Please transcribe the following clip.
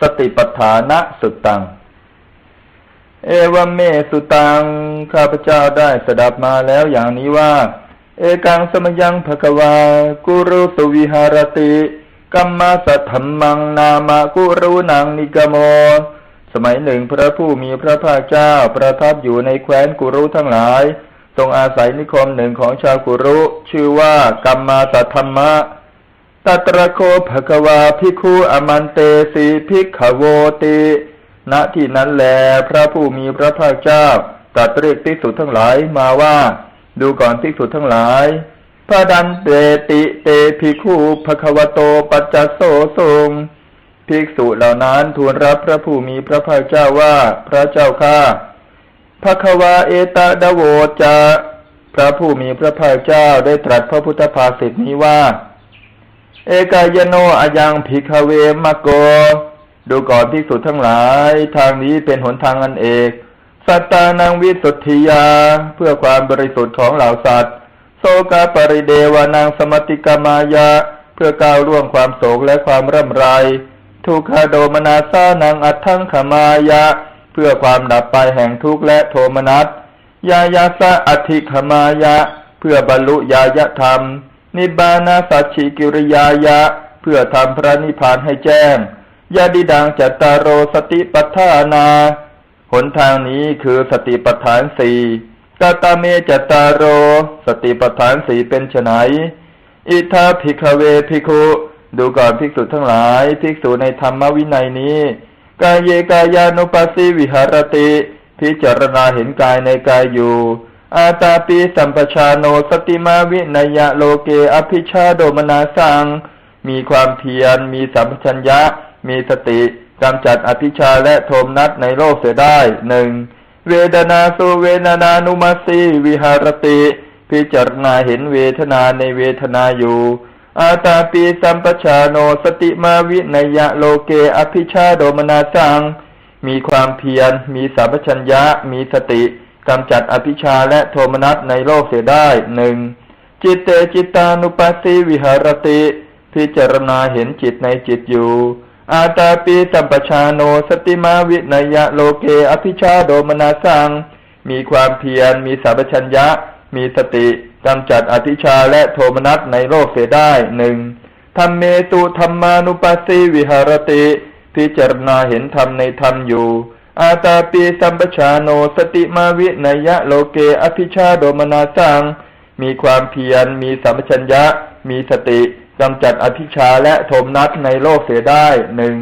สติปัฏฐานะสุตัง เอวเมสุตัง ข้าพเจ้าได้สดับมาแล้วอย่างนี้ว่า เอกังสมยังภควา กุรุสุวิหารติกัมมาสัทธมมังนามากุรุนังนิกโม สมัยหนึ่งพระผู้มีพระภาคเจ้าประทับอยู่ในแคว้นกุรุทั้งหลาย ทรงอาศัยนิคมหนึ่งของชาวกุรุ ชื่อว่ากัมมาสัทธมมะ ตัตระโคภควาภิกขุอมันเตสีภิกขโวติ ณที่นั้นแลพระผู้มีพระภาคเจ้าตรัสเรียกภิกษุทั้งหลายมาว่า ดูก่อนภิกษุทั้งหลายพระดันเตติเตภิกขุภควโตปัจจโสทรงภิกษุเหล่านั้นทูลรับพระผู้มีพระภาคเจ้าว่าพระเจ้าข้าภควาเอตดโวจะ พระผู้มีพระภาคเจ้าได้ตรัสพระพุทธภาษิตนี้ว่า เอกายโนอายังภิกขเวมะโก ดูก่อนภิกษุทั้งหลาย ทางนี้เป็นหนทางอันเอก สัตตานังวิสุทธิยา เพื่อความบริสุทธิ์ของเหล่าสัตว์ โสกาปริเดวานังสมติกามายะเพื่อก้าวล่วงความโศกและความร่ำไร ทุกขโดมนาสานังอัตถังขมายะ เพื่อความดับไปแห่งทุกข์และโทมนัส ยายาสะอธิขมายะ เพื่อบรรลุญายธรรม นิบานาสัจฉิกิริยายะ เพื่อทำพระนิพพานให้แจ้งยาดิดังจัตตารโรสติปัฏฐานา หนทางนี้คือสติปัฏฐานสี่กาตาเมจัตตารโร สติปัฏฐานสี่เป็นไฉนอิทาภิกเวภิกขุดูก่อนภิกษุทั้งหลาย ภิกษุในธรรมวินัยนี้ กายเยกายานุปัสสิวิหารติ พิจารณาเห็นกายในกายอยู่ อาตาปีสัมปชาโนสติมาวินยะโลเกอภิชาโดมนาสัง มีความเพียร มีสัมปชัญญะ มีสติกำจัดอภิชาและโทมนัสในโลกเสียได้หนึ่งเวดนาสุเวทนานุมัสสีวิหารติ พิจารณาเห็นเวทนาในเวทนาอยู่ อาตาปีสัมปชาโนสติมาวินยะโลเกอภิชาโดมนาสัง มีความเพียร มีสัมปชัญญะ มีสติ กำจัดอภิชาและโทมนัสในโลกเสียได้หนึ่งจิตเตจิตานุปัสสิวิหารติ พิจารณาเห็นจิตในจิตอยู่ อาตาปีสัมปชาโนสติมาวินยะโลเกอภิชาโดมนาสังมีความเพียรมีสัมปชัญญะ มีสติกำจัดอภิชาและโทมนัสในโลกเสียได้หนึ่งธรรมเมตุธรรมานุปัสสิวิหารติ พิจารณาเห็นธรรมในธรรมอยู่ อาตาปีสัมปชาโนสติมาวินยะโลเกอภิชาโดมนาสังมีความเพียรมีสัมปชัญญะ มีสติกำจัดอภิชาและโทมนัสในโลกเสียได้หนึ่ง